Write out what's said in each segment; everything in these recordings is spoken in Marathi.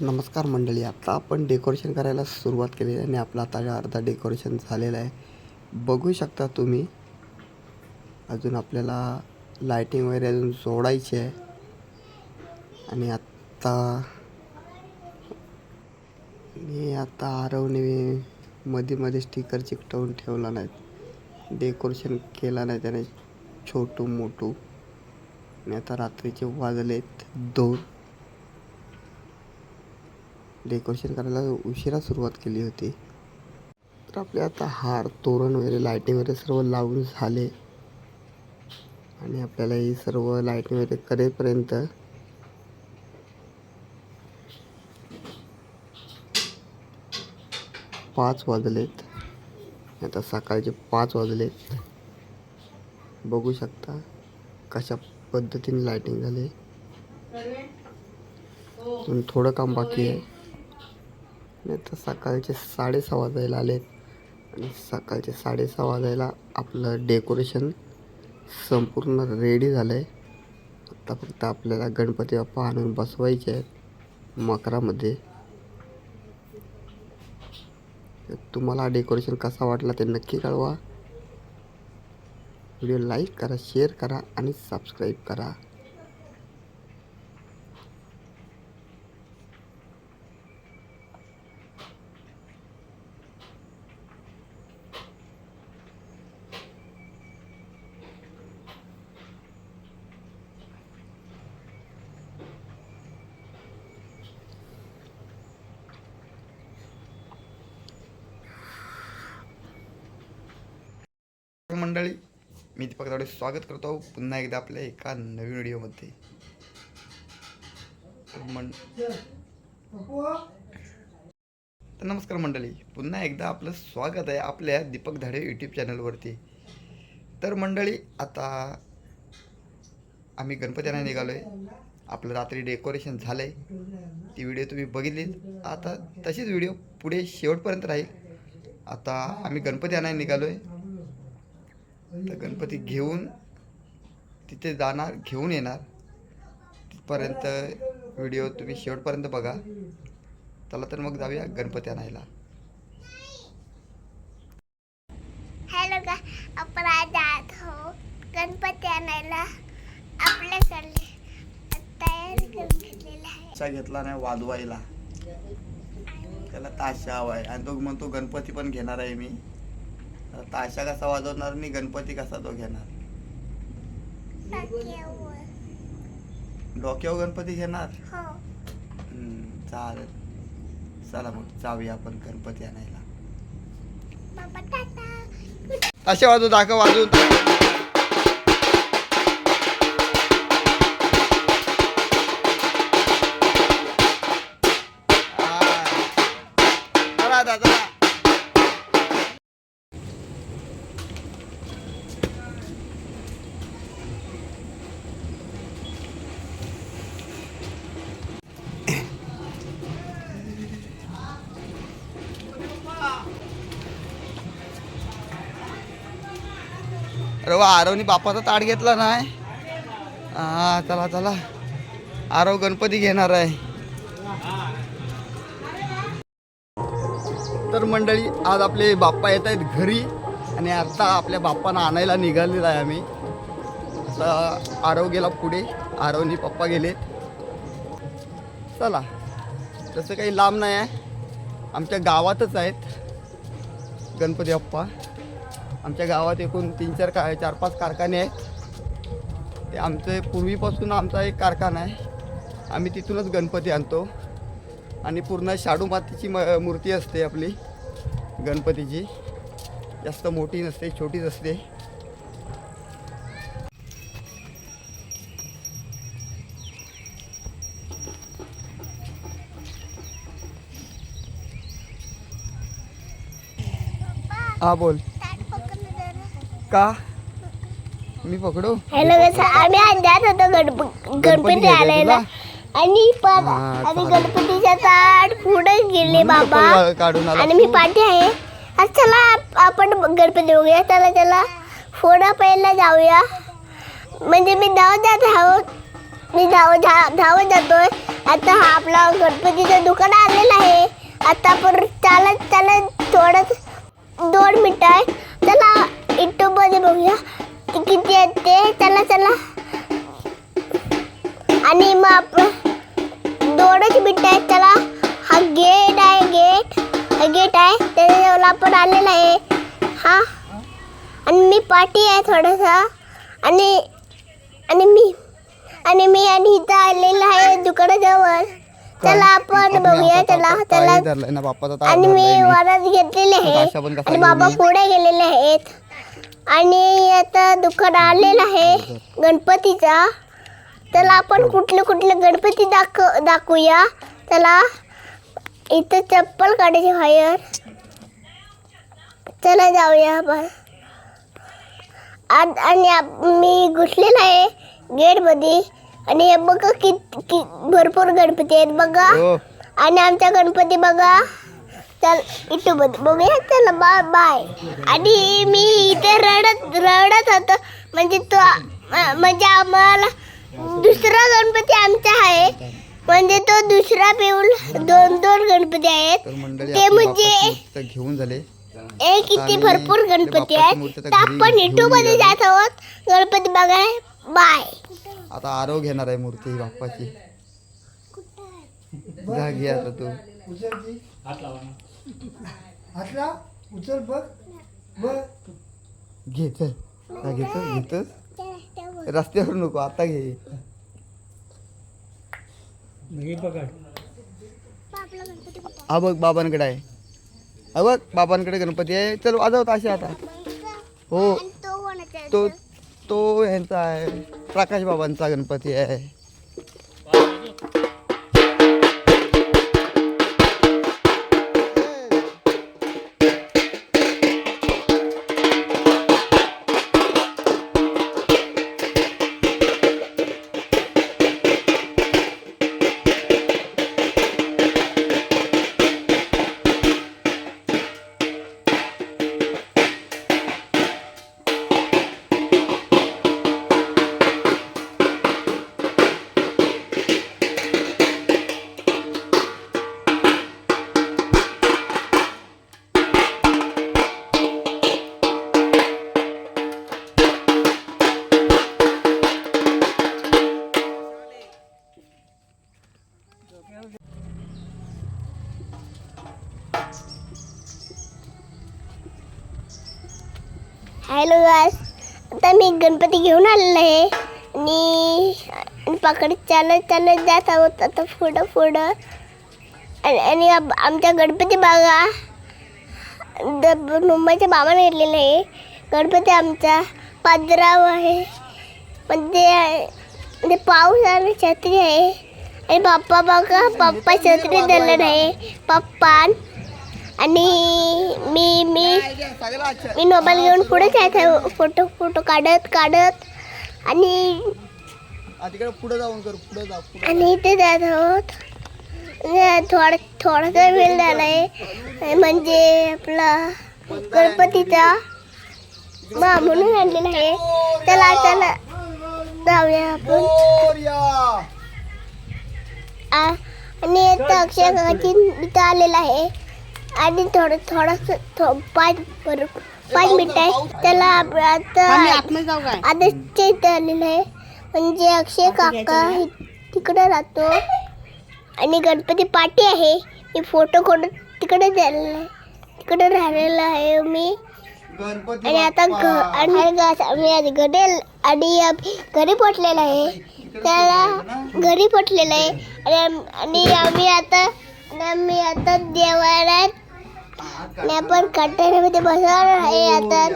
नमस्कार मंडळी आता आपण डेकोरेशन करायला सुरुवात केली आहे आणि आपला आता अर्धा डेकोरेशन झालेलं आहे बघू शकता तुम्ही. अजून आपल्याला लायटिंग वगैरे अजून जोडायची आहे. आणि आत्ता मी आता आरवणे मध्ये मध्ये स्टिकर चिकटवून ठेवला नाही डेकोरेशन केला नाही त्याने छोटू मोठू आणि आता रात्रीचे वाजलेत दोन. डेकोरेशन करायला उशिरा सुरुवात केली होती. तर आपले आता हार तोरण वगैरे लायटिंग वगैरे सर्व लावून झाले. आणि आपल्याला ही सर्व लाईटिंग वगैरे करेपर्यंत पाच वाजलेत. आता सकाळचे पाच वाजलेत. बघू शकता कशा पद्धतीने लायटिंग झाली. थोडं काम बाकी आहे. नाही आता सकाळचे साडेसहा वाजायला आले आणि सकाळचे साडेसहा वाजायला आपलं डेकोरेशन संपूर्ण रेडी झालं आहे आता फक्त आपल्याला गणपती बाप्पा आणून बसवायचे आहेत. मकरामध्ये. तुम्हाला डेकोरेशन कसा वाटला ते नक्की कळवा. व्हिडिओ लाईक करा शेअर करा आणि सबस्क्राईब करा. मंडळी मी दीपक तावडे स्वागत करतो. पुन्हा एकदा आपल्या एका नवीन व्हिडिओमध्ये. तर नमस्कार मंडळी पुन्हा एकदा आपलं स्वागत आहे आपल्या दीपक धाडे यूट्यूब चॅनलवरती. तर मंडळी आता आम्ही गणपती आणायला निघालो आहे आपलं रात्री डेकोरेशन झालं आहे ती व्हिडिओ तुम्ही बघितली आता तशीच व्हिडिओ पुढे शेवटपर्यंत राहील. आता आम्ही गणपती आणायला निघालो आहे तर गणपती घेऊन तिथे जाणार घेऊन येणार. तिथपर्यंत व्हिडिओ तुम्ही शेवटपर्यंत बघा. चला तर मग जाऊया गणपती आणायला. हॅलो का आपण आज आत हो गणपती आणायला आपल्या चालले तयारी करून घेतलेली आहे. घेतला नाही वाजवायला. त्याला ताशा हवाय. आणि तो म्हणतो गणपती पण घेणार आहे मी. ताशा कसा वाजवणार आणि गणपती कसा तो घेणार. डोक्यावर गणपती घेणार? हो. हम्म, चालेल. चला मग जाऊया आपण गणपती आणायला. असे वाजव दाखव वाजवून. अरे वा आरवनी बापाचा ताट घेतला नाही? हा चला चला. आरव गणपती घेणार आहे. तर मंडळी आज आपले बाप्पा येत आहेत घरी आणि आता आपल्या बाप्पांना आणायला निघालेला आहे आम्ही. आता आरव गेला पुढे आरवनी पप्पा गेले. चला तसं काही लांब नाही आहे. आमच्या गावातच आहेत गणपती बाप्पा. आमच्या गावात एकूण तीन चार का चार पाच कारखाने आहेत. ते आमचे पूर्वीपासून आमचा एक कारखाना आहे. आम्ही तिथूनच गणपती आणतो. आणि पूर्ण शाडू मातीची म मूर्ती असते आपली गणपतीची. जास्त मोठी नसते छोटीच असते. हां बोल. का? मी पकडू? हॅलो आम्ही अंदाज होतो गणप गणपती आणायला आणि पण आणि. गणपतीच्या ताट पुढे गेले बाबा. काढून आणि मी. पाठी आहे. आज चला आप- आपण गणपती बघूया. चला चला. फोडा पहिला जाऊया. म्हणजे मी धाव जात आहोत मी धाव धावत जातोय. आता हा आपला गणपतीचं दुकान आलेलं आहे. आता परत चालत चालत थोडं दोन मिनिटं आहे. चला. मध्ये बघूया. ते किती आहेत ते? चला चला. आणि मग आपण दोनच मिनिटं आहेत. चला. हा गेट आहे गेट. हा गेट आहे. त्याच्याजवळ आपण आलेला आहे. हा. आणि मी पाठी आहे थोडासा. आणि आणि मी आणि मी आणि इथं आलेला आहे दुकानाजवळ. चला आपण बघूया. बाप्पाचा ताट आणि मी. वरात घेतलेले आहे. आणि बाबा पुढे गेलेले आहेत. आणि आता दुकान आलेलं आहे गणपतीचा. चला आपण कुठले कुठले गणपती दाख दाखवूया. चला इथं चप्पल काढायची बाहेर. चला जाऊया आपण. आणि मी घुसलेला आहे गेटमध्ये. आणि हे बघा कि कि भरपूर गणपती आहेत बघा. हो. आणि आमचा गणपती बघा. चल इथं बघ. बघूया चला बाय बाय. आणि मी इथे रडत रडत होतो. म्हणजे तो म्हणजे आम्हाला दुसरा गणपती आमचा आहे. म्हणजे तो दुसरा पिऊल दोन दोन गणपती आहेत. तर ते म्हणजे घेऊन झाले. ए किती आणि भरपूर गणपती आहेत. तर आपण घेऊन युट्यूबमध्ये निघालो. जात आहोत. गणपती बघाय बाय. आता आरव घेणार आहे मूर्ती बाप्पाची. जा घे आता तू. हातला उचल बघ. बघ घे चल. घेतोस घेतोस रस्त्यावर नको आता घे. हा बघ बाबांकडे आहे. हा बघ बाबांकडे गणपती आहे. चल वाजवत असे आता. हो. तो कोणाचा आहे? तो तो ह्यांचा आहे. प्रकाश बाबांचा गणपती आहे. हॅलो गास आता मी गणपती घेऊन आलेलो. आहे आणि पाकडे चालत चालत जात आहोत आता पुढं पुढं. आणि आणि आम- आमच्या गणपती बागा द- मुंबईच्या बाबाने घेतलेलं आहे. गणपती आमचा पाजराव आहे. पण ते ते पाऊस आणि छत्री आहे. आणि पप्पा बघा पप्पा छत्री धरलं आहे. पप्पा आणि मी मी मी मोबाईल घेऊन पुढे जायचं फोटो फोटो काढत काढत. आणि पुढे जाऊन आणि इथे जात आहोत. थोडा थोडासा वेळ झाला आहे म्हणजे आपला गणपतीचा मा म्हणून आणलेला आहे. चला चला. जाऊया आपण. आणि अक्षय काकाची इथं आलेला आहे. आणि थोडं थोडंसं थो पाच पाच मिनिट आहे. त्याला आता आदर्शच्या इथं आलेलं आहे. म्हणजे अक्षय काका तिकडे राहतो. आणि गणपती पाठी आहे. मी फोटो काढून तिकडे झालेला आहे तिकडे राहिलेला आहे मी. आणि आता घ. आणि आज घरी आणि घरी पोचलेलो आहे. त्याला घरी पोचलेलं आहे. आणि आम- आणि आम्ही आता आणि आम्ही आता देवालयात आणि आपण कट्ट्यामध्ये बसणार आहे आता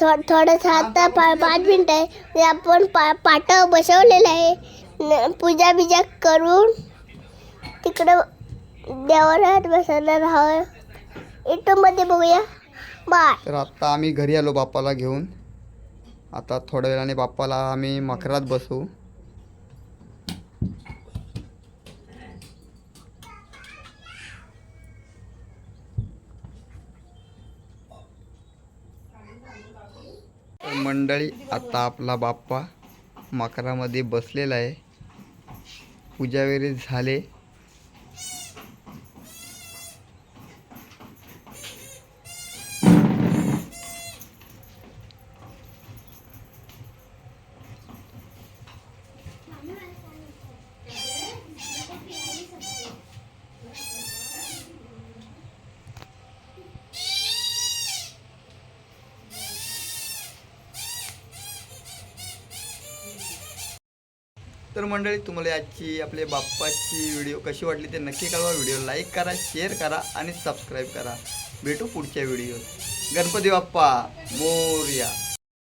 थोडंसं आता पा पाच मिनिट आहे आपण पा पाटावर बसवलेलं आहे पूजा बिजा करून तिकडं देवालयात बसवणार आहोत मध्ये बघूया बाय। तर आता आम्ही घरी आलो बाप्पाला घेऊन. आता थोड्या वेळाने बाप्पाला आम्ही मकरात बसवू मंडळी आता आपला बाप्पा मकरामध्ये बसलेला आहे. पूजा वगैरे झाले. तर मंडळी तुम्हाला आजची आपल्या बाप्पाची व्हिडिओ कशी वाटली ते नक्की कळवा. व्हिडिओ लाईक करा शेअर करा आणि सबस्क्राईब करा. भेटू पुढच्या व्हिडिओत गणपती बाप्पा मोरया.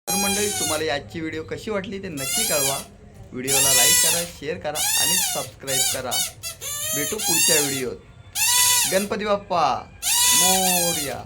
तर मंडळी तुम्हाला आजची व्हिडिओ कशी वाटली ते नक्की कळवा. व्हिडिओला लाईक करा शेअर करा आणि सबस्क्राईब करा. भेटू पुढच्या व्हिडिओत गणपती बाप्पा मोरया.